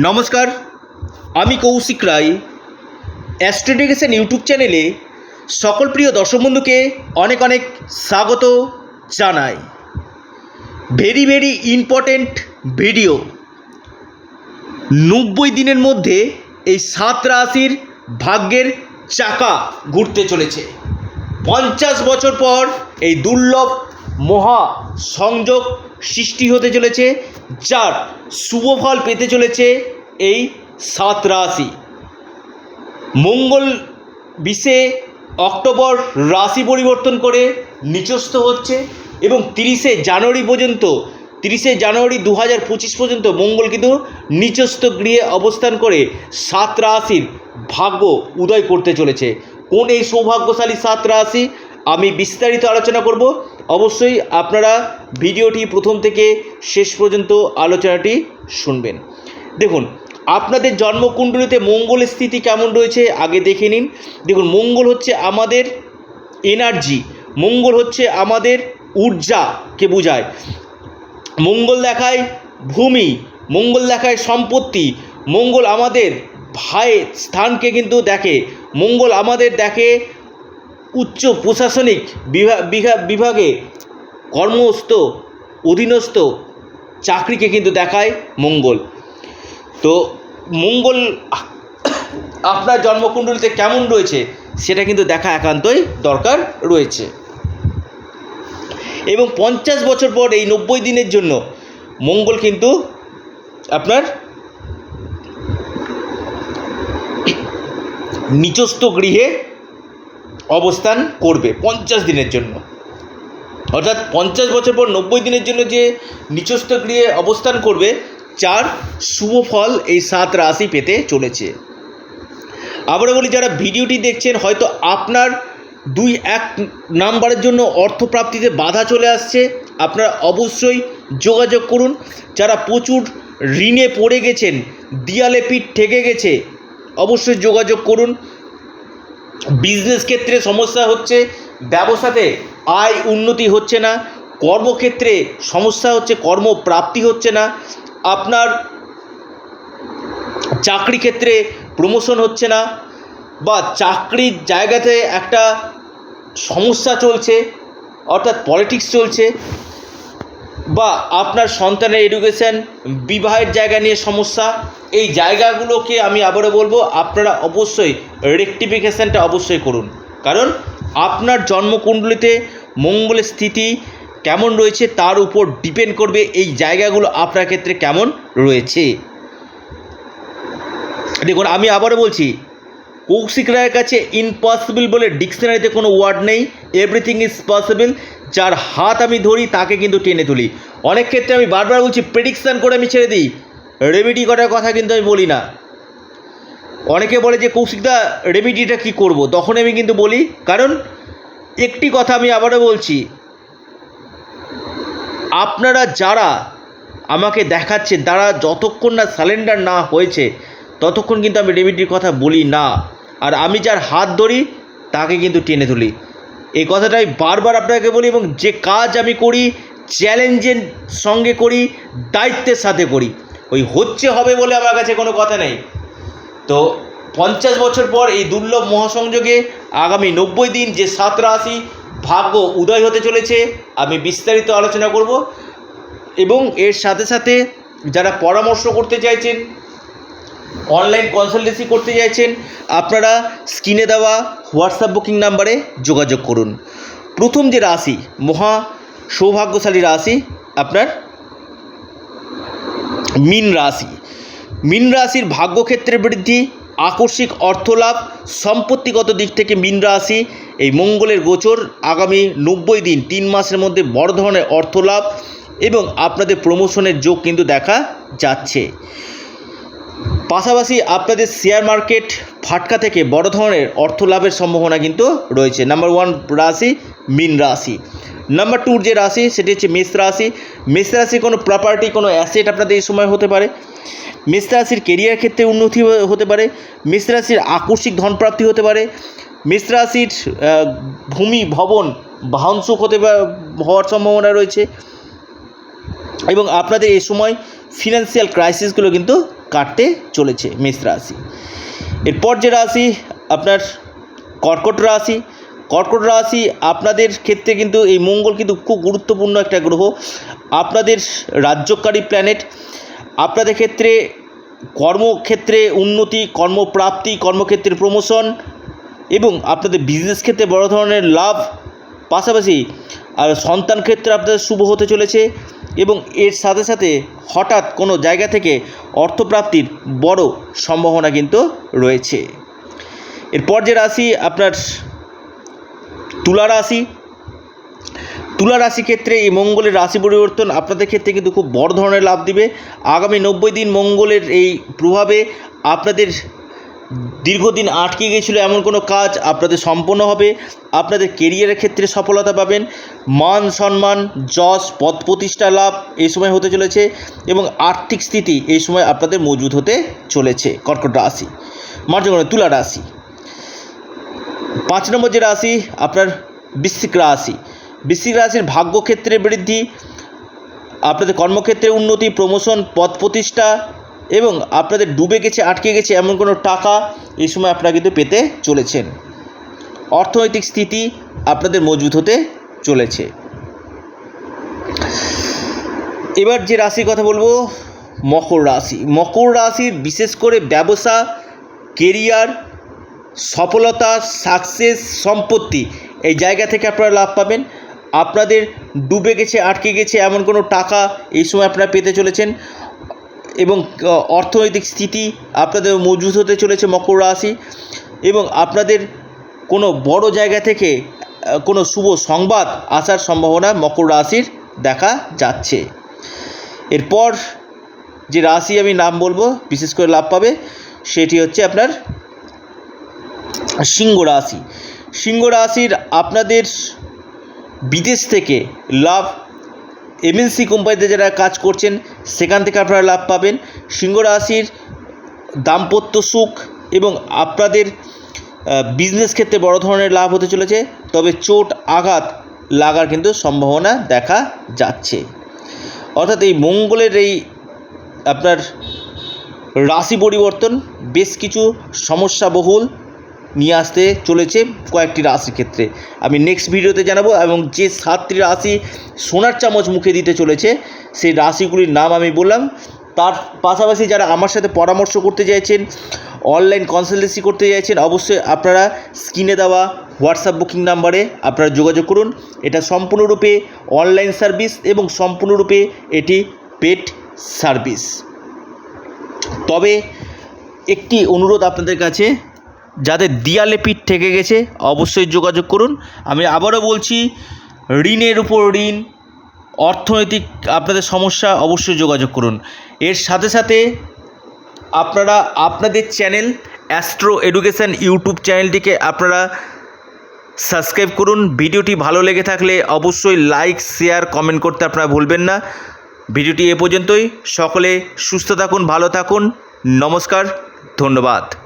নমস্কার, আমি কৌশিক রায়। অ্যাস্ট্রোডিকেশন ইউটিউব চ্যানেলে সকল প্রিয় দর্শক বন্ধুকে অনেক অনেক স্বাগত জানাই। ভেরি ভেরি ইম্পর্টেন্ট ভিডিও নব্বই দিনের মধ্যে এই সাত রাশির ভাগ্যের চাকা ঘুরতে চলেছে। পঞ্চাশ বছর পর এই দুর্লভ মহা সংযোগ সৃষ্টি হতে চলেছে। যার শুভফল পেতে চলেছে এই সাত রাশি। মঙ্গল বিশে অক্টোবর রাশি পরিবর্তন করে নিচস্থ হচ্ছে এবং তিরিশে জানুয়ারি পর্যন্ত, তিরিশে জানুয়ারি দু হাজার পঁচিশ পর্যন্ত মঙ্গল কিন্তু নিচস্থ গৃহে অবস্থান করে সাত রাশির ভাগ্য উদয় করতে চলেছে। কোন এই সৌভাগ্যশালী সাত রাশি আমি বিস্তারিত আলোচনা করব অবশ্যই আপনারা ভিডিওটি প্রথম থেকে শেষ পর্যন্ত আলোচনাটি শুনবেন। দেখুন, আপনাদের জন্মকুণ্ডলিতে মঙ্গলের স্থিতি কেমন রয়েছে আগে দেখে নিন। দেখুন, মঙ্গল হচ্ছে আমাদের এনার্জি মঙ্গল হচ্ছে আমাদের ঊর্জাকে বোঝায়। মঙ্গল দেখায় ভূমি, মঙ্গল দেখায় সম্পত্তি, মঙ্গল আমাদের ভাইয়ের স্থানকে কিন্তু দেখে। মঙ্গল আমাদের দেখে উচ্চ প্রশাসনিক বিভাগ বিভাগে কর্মস্থ, অধীনস্থ চাকরিকে কিন্তু দেখায় মঙ্গল। তো মঙ্গল আপনার জন্মকুণ্ডলিতে কেমন রয়েছে সেটা কিন্তু দেখা একান্তই দরকার রয়েছে। এবং পঞ্চাশ বছর পর এই নব্বই দিনের জন্য মঙ্গল কিন্তু আপনার নিচস্থ গৃহে অবস্থান করবে পঞ্চাশ দিনের জন্য। অর্থাৎ পঞ্চাশ বছর পর নব্বই দিনের জন্য যে নিচস্থ গৃহে অবস্থান করবে, চার শুভ ফল এই সাত রাশি পেতে চলেছে। আবারও বলি, যারা ভিডিওটি দেখছেন, হয়তো আপনার দুই এক নাম্বারের জন্য অর্থপ্রাপ্তিতে বাধা চলে আসছে। আপনারা অবশ্যই যোগাযোগ করুন। যারা প্রচুর ঋণে পড়ে গেছেন, দিয়ালে পিঠ ঠেকে গেছে, অবশ্যই যোগাযোগ করুন। বিজনেস ক্ষেত্রে সমস্যা হচ্ছে, ব্যবসাতে আয় উন্নতি হচ্ছে না, কর্মক্ষেত্রে সমস্যা হচ্ছে, কর্মপ্রাপ্তি হচ্ছে না, আপনার চাকরি ক্ষেত্রে প্রমোশন হচ্ছে না, বা চাকরির জায়গাতে একটা সমস্যা চলছে, অর্থাৎ পলিটিক্স চলছে বা আপনার সন্তানের এডুকেশান বিবাহের জায়গা নিয়ে সমস্যা, এই জায়গাগুলোকে আমি আবারও বলব, আপনারা অবশ্যই রেকটিফিকেশানটা অবশ্যই করুন। কারণ আপনার জন্মকুণ্ডলিতে মঙ্গলের স্থিতি কেমন রয়েছে তার উপর ডিপেন্ড করবে এই জায়গাগুলো আপনার ক্ষেত্রে কেমন রয়েছে। দেখুন, আমি আবারও বলছি, কৌশিক রায়ের কাছে ইম্পসিবল বলে ডিকশনারিতে কোনো ওয়ার্ড নেই এভরিথিং ইজ পসিবল যার হাত আমি ধরি, তাকে কিন্তু টেনে তুলি। অনেক ক্ষেত্রে আমি বারবার বলছি প্রেডিকশান করে আমি ছেড়ে দিই। রেমেডি করার কথা কিন্তু আমি বলি না। অনেকে বলে যে কৌশিকদা রেমেডিটা কী করব? তখন আমি কিন্তু বলি, কারণ একটি কথা আমি আবারও বলছি, আপনারা যারা আমাকে দেখাচ্ছেন তারা যতক্ষণ না স্যালেন্ডার না হয়েছে, ততক্ষণ কিন্তু আমি রেমেডির কথা বলি না। আর আমি যার হাত ধরি, তাকে কিন্তু টেনে তুলি। এই কথাটাই বারবার আপনাকে বলি এবং যে কাজ আমি করি, চ্যালেঞ্জের সঙ্গে করি, দায়িত্বের সাথে করি, ওই হচ্ছে, হবে বলে আমার কাছে কোনো কথা নেই। তো পঞ্চাশ বছর পর এই দুর্লভ মহাসংযোগে আগামী নব্বই দিন যে সাত রাশি ভাগ্য উদয় হতে চলেছে, আমি বিস্তারিত আলোচনা করব এবং এর সাথে সাথে যারা পরামর্শ করতে চাইছেন অনলাইন কনসালটেন্সি করতে চাইছেন, আপনারা স্ক্রিনে দেওয়া হোয়াটসঅ্যাপ বুকিং নাম্বারে যোগাযোগ করুন। প্রথম যে রাশি, মহা সৌভাগ্যশালী রাশি আপনার মিন রাশি। মিন রাশির ভাগ্যক্ষেত্রে বৃদ্ধি, আকস্মিক অর্থলাভ, সম্পত্তিগত দিক থেকে মিন রাশি, এই মঙ্গলের গোচর আগামী নব্বই দিন, তিন মাসের মধ্যে বড় ধরনের অর্থলাভ এবং আপনাদের প্রমোশনের যোগ কিন্তু দেখা যাচ্ছে। পাশাপাশি আপনাদের শেয়ার মার্কেট ফাটকা থেকে বড় ধরনের অর্থ লাভের সম্ভাবনা কিন্তু রয়েছে। নাম্বার ওয়ান রাশি মিন রাশি। নাম্বার টুর যে রাশি, সেটি হচ্ছে মেষ রাশি। মেষ রাশি কোনো প্রপার্টি কোনো অ্যাসেট আপনাদের এই সময় হতে পারে। মেষ রাশির কেরিয়ার ক্ষেত্রে উন্নতি হতে পারে। মেষ রাশির আকস্মিক ধনপ্রাপ্তি হতে পারে। মেষ রাশির ভূমি, ভবন বাহনসুখ হতে হওয়ার সম্ভাবনা রয়েছে। এবং আপনাদের এই সময় ফিনান্সিয়াল ক্রাইসিসগুলো কিন্তু কাটতে চলেছে মেষ রাশি। এরপর যে রাশি, আপনার কর্কট রাশি। কর্কট রাশি আপনাদের ক্ষেত্রে কিন্তু এই মঙ্গল কিন্তু খুব গুরুত্বপূর্ণ একটা গ্রহ। আপনাদের রাজ্যকারী প্ল্যানেট আপনাদের ক্ষেত্রে কর্মক্ষেত্রে উন্নতি, কর্মপ্রাপ্তি কর্মক্ষেত্রে প্রমোশন এবং আপনাদের বিজনেস ক্ষেত্রে বড় ধরনের লাভ। পাশাপাশি, আর সন্তান ক্ষেত্রে আপনাদের শুভ হতে চলেছে। এবং এর সাথে সাথে হঠাৎ কোনো জায়গা থেকে অর্থপ্রাপ্তির বড় সম্ভাবনা কিন্তু রয়েছে। এরপর যে রাশি আপনার তুলা রাশি তুলা রাশি ক্ষেত্রে এই মঙ্গলের রাশি পরিবর্তন আপনাদের ক্ষেত্রে কিন্তু খুব বড় ধরনের লাভ দিবে। আগামী নব্বই দিন মঙ্গলের এই প্রভাবে আপনাদের দীর্ঘদিন আটকে গিয়েছিল এমন কোনো কাজ আপনাদের সম্পন্ন হবে? আপনাদের কেরিয়ারের ক্ষেত্রে সফলতা পাবেন। মান সম্মান, যশ, পদ প্রতিষ্ঠা, লাভ এই সময় হতে চলেছে এবং আর্থিক স্থিতি এই সময় আপনাদের মজুদ হতে চলেছে। কর্কট রাশি মার্জগণ তুলা রাশি, পাঁচ নম্বর যে রাশি, আপনার বৃশ্চিক রাশি। বৃশ্চিক রাশির ভাগ্যক্ষেত্রে বৃদ্ধি, আপনাদের কর্মক্ষেত্রে উন্নতি প্রমোশন পদ প্রতিষ্ঠা এবং আপনাদের ডুবে গেছে, আটকে গেছে এমন কোনো টাকা এই সময় আপনারা কিন্তু পেতে চলেছেন। অর্থনৈতিক স্থিতি আপনাদের মজবুত হতে চলেছে। এবার যে রাশির কথা বলব, মকর রাশি। মকর রাশির বিশেষ করে ব্যবসা, কেরিয়ার, সফলতা, সাকসেস, সম্পত্তি, এই জায়গা থেকে আপনারা লাভ পাবেন। আপনাদের ডুবে গেছে, আটকে গেছে এমন কোনো টাকা এই সময় আপনারা পেতে চলেছেন। এবং অর্থনৈতিক স্থিতি আপনাদের মজবুত হতে চলেছে মকর রাশি এবং আপনাদের কোনো বড় জায়গা থেকে কোনো শুভ সংবাদ আসার সম্ভাবনা মকর রাশির দেখা যাচ্ছে। এরপর যে রাশি আমি নাম বলব, বিশেষ করে লাভ পাবে, সেটি হচ্ছে আপনার সিংহ রাশি। সিংহ রাশির আপনাদের বিদেশ থেকে লাভ এমএনসি কোম্পানিতে যারা কাজ করছেন সেখান থেকে আপনারা লাভ পাবেন। সিংহ রাশির দাম্পত্য সুখ এবং আপনাদের বিজনেস ক্ষেত্রে বড় ধরনের লাভ হতে চলেছে। তবে চোট আঘাত লাগার কিন্তু সম্ভাবনা দেখা যাচ্ছে। অর্থাৎ এই মঙ্গলের এই আপনার রাশি পরিবর্তন বেশ কিছু সমস্যা বহুল নিয়ে আসতে চলেছে কয়েকটি রাশির ক্ষেত্রে। আমি নেক্সট ভিডিওতে জানাব এবং যে সাতটি রাশি সোনার চামচ মুখে দিতে চলেছে, সেই রাশিগুলির নাম আমি বললাম। তার পাশাপাশি যারা আমার সাথে পরামর্শ করতে চাইছেন অনলাইন কনসালটেন্সি করতে চাইছেন, অবশ্যই আপনারা স্ক্রিনে দেওয়া হোয়াটসঅ্যাপ বুকিং নাম্বারে আপনারা যোগাযোগ করুন। এটা সম্পূর্ণরূপে অনলাইন সার্ভিস এবং সম্পূর্ণরূপে এটি পেড সার্ভিস তবে একটি অনুরোধ আপনাদের কাছে যাদের দিয়ালে পিঠ থেকে গেছে, অবশ্যই যোগাযোগ করুন। আমি আবারও বলছি, ঋণের উপর ঋণ, অর্থনৈতিক আপনাদের সমস্যা, অবশ্যই যোগাযোগ করুন। এর সাথে সাথে আপনারা আপনাদের চ্যানেল অ্যাস্ট্রো এডুকেশান ইউটিউব চ্যানেলটিকে আপনারা সাবস্ক্রাইব করুন। ভিডিওটি ভালো লেগে থাকলে অবশ্যই লাইক, শেয়ার, কমেন্ট করতে আপনারা ভুলবেন না। ভিডিওটি এ পর্যন্তই। সকলে সুস্থ থাকুন, ভালো থাকুন। নমস্কার, ধন্যবাদ।